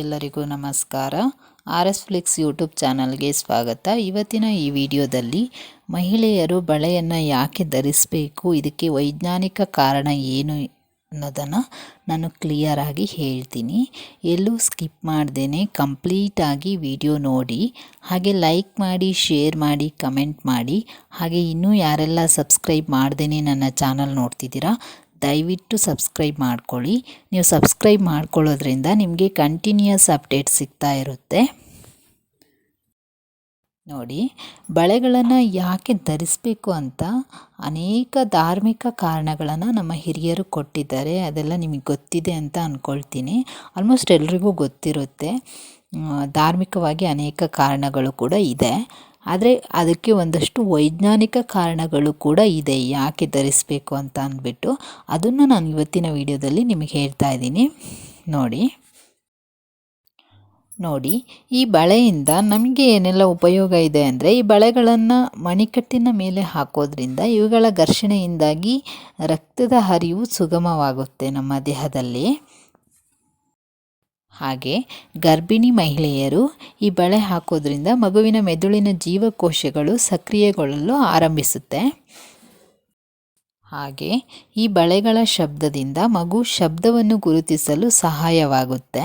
ಎಲ್ಲರಿಗೂ ನಮಸ್ಕಾರ. R S Flix YouTube ಚಾನಲ್ಗೆ ಸ್ವಾಗತ. ಇವತ್ತಿನ ಈ ವಿಡಿಯೋದಲ್ಲಿ ಮಹಿಳೆಯರು ಬಳೆಯನ್ನು ಯಾಕೆ ಧರಿಸಬೇಕು, ಇದಕ್ಕೆ ವೈಜ್ಞಾನಿಕ ಕಾರಣ ಏನು ಅನ್ನೋದನ್ನು ನಾನು ಕ್ಲಿಯರಾಗಿ ಹೇಳ್ತೀನಿ. ಎಲ್ಲೂ ಸ್ಕಿಪ್ ಮಾಡ್ದೇನೆ ಕಂಪ್ಲೀಟಾಗಿ ವಿಡಿಯೋ ನೋಡಿ. ಹಾಗೆ ಲೈಕ್ ಮಾಡಿ, ಶೇರ್ ಮಾಡಿ, ಕಮೆಂಟ್ ಮಾಡಿ. ಹಾಗೆ ಇನ್ನೂ ಯಾರೆಲ್ಲ ಸಬ್ಸ್ಕ್ರೈಬ್ ಮಾಡ್ದೇನೆ ನನ್ನ ಚಾನಲ್ ನೋಡ್ತಿದ್ದೀರಾ ದಯವಿಟ್ಟು ಸಬ್ಸ್ಕ್ರೈಬ್ ಮಾಡ್ಕೊಳ್ಳಿ. ನೀವು ಸಬ್ಸ್ಕ್ರೈಬ್ ಮಾಡ್ಕೊಳ್ಳೋದ್ರಿಂದ ನಿಮಗೆ ಕಂಟಿನ್ಯೂಸ್ ಅಪ್ಡೇಟ್ ಸಿಗ್ತಾ ಇರುತ್ತೆ. ನೋಡಿ, ಬಳೆಗಳನ್ನು ಯಾಕೆ ಧರಿಸಬೇಕು ಅಂತ ಅನೇಕ ಧಾರ್ಮಿಕ ಕಾರಣಗಳನ್ನು ನಮ್ಮ ಹಿರಿಯರು ಕೊಟ್ಟಿದ್ದಾರೆ. ಅದೆಲ್ಲ ನಿಮಗೆ ಗೊತ್ತಿದೆ ಅಂತ ಅಂದ್ಕೊಳ್ತೀನಿ ಆಲ್ಮೋಸ್ಟ್ ಎಲ್ರಿಗೂ ಗೊತ್ತಿರುತ್ತೆ. ಧಾರ್ಮಿಕವಾಗಿ ಅನೇಕ ಕಾರಣಗಳು ಕೂಡ ಇದೆ. ಆದರೆ ಅದಕ್ಕೆ ಒಂದಷ್ಟು ವೈಜ್ಞಾನಿಕ ಕಾರಣಗಳು ಕೂಡ ಇದೆ, ಯಾಕೆ ಧರಿಸಬೇಕು ಅಂತ ಅಂದ್ಬಿಟ್ಟು ಅದನ್ನು ನಾನು ಇವತ್ತಿನ ವಿಡಿಯೋದಲ್ಲಿ ನಿಮಗೆ ಹೇಳ್ತಾ ಇದ್ದೀನಿ. ನೋಡಿ. ನೋಡಿ, ಈ ಬಳೆಯಿಂದ ನಮಗೆ ಏನೆಲ್ಲ ಉಪಯೋಗ ಇದೆ ಅಂದರೆ ಈ ಬಳೆಗಳನ್ನು ಮಣಿಕಟ್ಟಿನ ಮೇಲೆ ಹಾಕೋದ್ರಿಂದ ಇವುಗಳ ಘರ್ಷಣೆಯಿಂದಾಗಿ ರಕ್ತದ ಹರಿವು ಸುಗಮವಾಗುತ್ತೆ ನಮ್ಮ ದೇಹದಲ್ಲಿ. ಹಾಗೆ ಗರ್ಭಿಣಿ ಮಹಿಳೆಯರು ಈ ಬಳೆ ಹಾಕೋದ್ರಿಂದ ಮಗುವಿನ ಮೆದುಳಿನ ಜೀವಕೋಶಗಳು ಸಕ್ರಿಯಗೊಳ್ಳಲು ಆರಂಭಿಸುತ್ತೆ. ಹಾಗೆ ಈ ಬಳೆಗಳ ಶಬ್ದದಿಂದ ಮಗು ಶಬ್ದವನ್ನು ಗುರುತಿಸಲು ಸಹಾಯವಾಗುತ್ತೆ.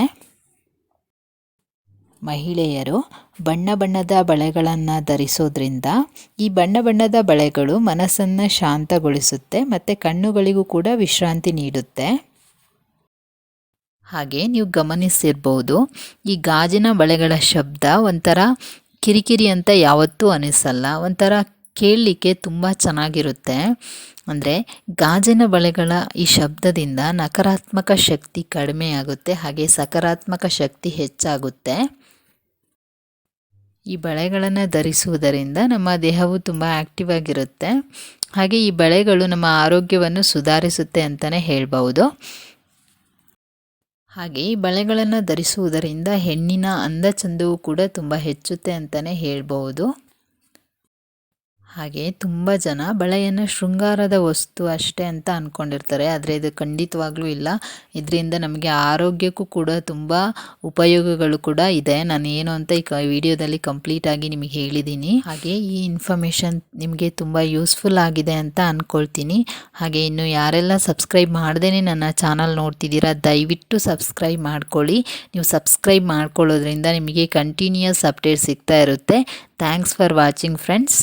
ಮಹಿಳೆಯರು ಬಣ್ಣ ಬಣ್ಣದ ಬಳೆಗಳನ್ನು ಧರಿಸೋದ್ರಿಂದ ಈ ಬಣ್ಣ ಬಣ್ಣದ ಬಳೆಗಳು ಮನಸ್ಸನ್ನು ಶಾಂತಗೊಳಿಸುತ್ತೆ ಮತ್ತು ಕಣ್ಣುಗಳಿಗೂ ಕೂಡ ವಿಶ್ರಾಂತಿ ನೀಡುತ್ತೆ. ಹಾಗೆ ನೀವು ಗಮನಿಸಿರ್ಬೋದು. ಈ ಗಾಜಿನ ಬಳೆಗಳ ಶಬ್ದ ಒಂಥರ ಕಿರಿಕಿರಿ ಅಂತ ಯಾವತ್ತೂ ಅನಿಸಲ್ಲ. ಒಂಥರ ಕೇಳಲಿಕ್ಕೆ ತುಂಬ ಚೆನ್ನಾಗಿರುತ್ತೆ. ಅಂದರೆ ಗಾಜಿನ ಬಳೆಗಳ ಈ ಶಬ್ದದಿಂದ ನಕಾರಾತ್ಮಕ ಶಕ್ತಿ ಕಡಿಮೆಯಾಗುತ್ತೆ ಹಾಗೆ ಸಕಾರಾತ್ಮಕ ಶಕ್ತಿ ಹೆಚ್ಚಾಗುತ್ತೆ. ಈ ಬಳೆಗಳನ್ನು ಧರಿಸುವುದರಿಂದ ನಮ್ಮ ದೇಹವು ತುಂಬ ಆ್ಯಕ್ಟಿವ್ ಆಗಿರುತ್ತೆ. ಹಾಗೆ ಈ ಬಳೆಗಳು ನಮ್ಮ ಆರೋಗ್ಯವನ್ನು ಸುಧಾರಿಸುತ್ತೆ ಅಂತಲೇ ಹೇಳ್ಬೋದು ಹಾಗೆ ಈ ಬಳೆಗಳನ್ನು ಧರಿಸುವುದರಿಂದ ಹೆಣ್ಣಿನ ಅಂದ ಚಂದವೂ ಕೂಡ ತುಂಬ ಹೆಚ್ಚುತ್ತೆ ಅಂತಲೇ ಹೇಳ್ಬೋದು ಹಾಗೆ ತುಂಬ ಜನ ಬಳೆಯನ್ನು ಶೃಂಗಾರದ ವಸ್ತು ಅಷ್ಟೇ ಅಂತ ಅಂದ್ಕೊಂಡಿರ್ತಾರೆ ಆದರೆ ಇದು ಖಂಡಿತವಾಗ್ಲೂ ಇಲ್ಲ. ಇದರಿಂದ ನಮಗೆ ಆರೋಗ್ಯಕ್ಕೂ ಕೂಡ ತುಂಬ ಉಪಯೋಗಗಳು ಕೂಡ ಇದೆ. ನಾನು ಏನು ಅಂತ ಈ ಕ, ವಿಡಿಯೋದಲ್ಲಿ ಕಂಪ್ಲೀಟಾಗಿ ನಿಮಗೆ ಹೇಳಿದ್ದೀನಿ ಹಾಗೆ ಈ ಇನ್ಫಾರ್ಮೇಷನ್ ನಿಮಗೆ ತುಂಬ ಯೂಸ್ಫುಲ್ ಆಗಿದೆ ಅಂತ ಅಂದ್ಕೊಳ್ತೀನಿ ಹಾಗೆ ಇನ್ನು ಯಾರೆಲ್ಲ ಸಬ್ಸ್ಕ್ರೈಬ್ ಮಾಡ್ದೇ ನನ್ನ ಚಾನಲ್ ನೋಡ್ತಿದ್ದೀರಾ, ದಯವಿಟ್ಟು ಸಬ್ಸ್ಕ್ರೈಬ್ ಮಾಡ್ಕೊಳ್ಳಿ. ನೀವು ಸಬ್ಸ್ಕ್ರೈಬ್ ಮಾಡ್ಕೊಳ್ಳೋದ್ರಿಂದ ನಿಮಗೆ ಕಂಟಿನ್ಯೂಸ್ ಅಪ್ಡೇಟ್ ಸಿಗ್ತಾ ಇರುತ್ತೆ. Thanks for watching friends